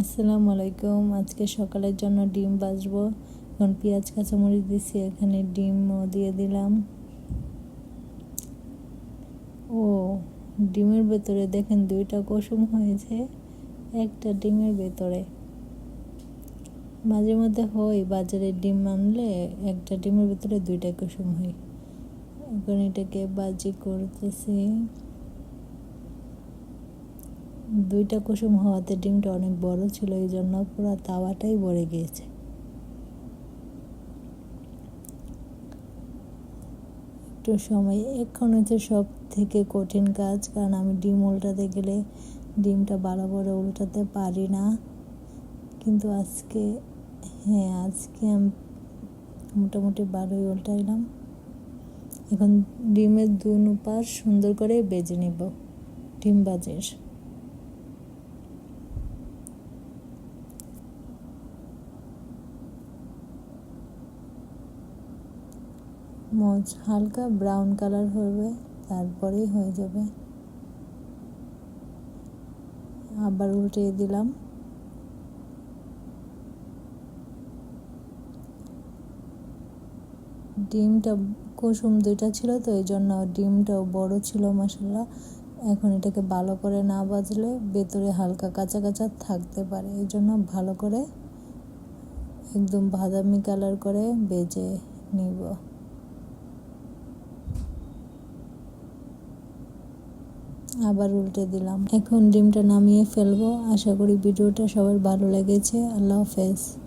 আসসালামু আলাইকুম। আজকে সকালের জন্য ডিম বাজবো। এখন পেঁয়াজ, কাঁচামরিচ দিছি, এখানে ডিমও দিয়ে দিলাম। ও, ডিমের ভেতরে দেখেন দুইটা কুসুম হয়েছে, একটা ডিমের ভেতরে। মাঝে মধ্যে হয়, বাজারে ডিম আনলে একটা ডিমের ভেতরে দুইটা কুসুম হয়। এখন এটাকে বাজি করতেছি। দুইটা কুসুম হওয়াতে ডিমটা অনেক বড় ছিল এই জন্য পুরো তাওয়াটাই ভরে গিয়েছে। একটু সময় এখন হচ্ছে সব থেকে কঠিন কাজ, কারণ আমি ডিম উল্টাতে গেলে ডিমটা ভালো করে উল্টাতে পারি না। কিন্তু আজকে হ্যাঁ আজকে আমি, মোটামুটি ভালোই উল্টাইলাম। এখন ডিমের দু পাশ সুন্দর করে বেজে নিব, ডিম বাজের মজ হালকা ব্রাউন কালার হবে, তারপরেই হয়ে যাবে। আবার উল্টে দিলাম। ডিমটা, কুসুম দুইটা ছিল তো, এই জন্য ডিমটাও বড় ছিল মশলা এখন এটাকে ভালো করে না বাজলে ভেতরে হালকা কাঁচা কাঁচা থাকতে পারে। এই জন্য ভালো করে একদম বাদামি কালার করে বেজে নিব। আবার উল্টে দিলাম। এখন ডিমটা নামিয়ে ফেলব। আশা করি ভিডিওটা সবার ভালো লেগেছে। আল্লাহ হাফেজ।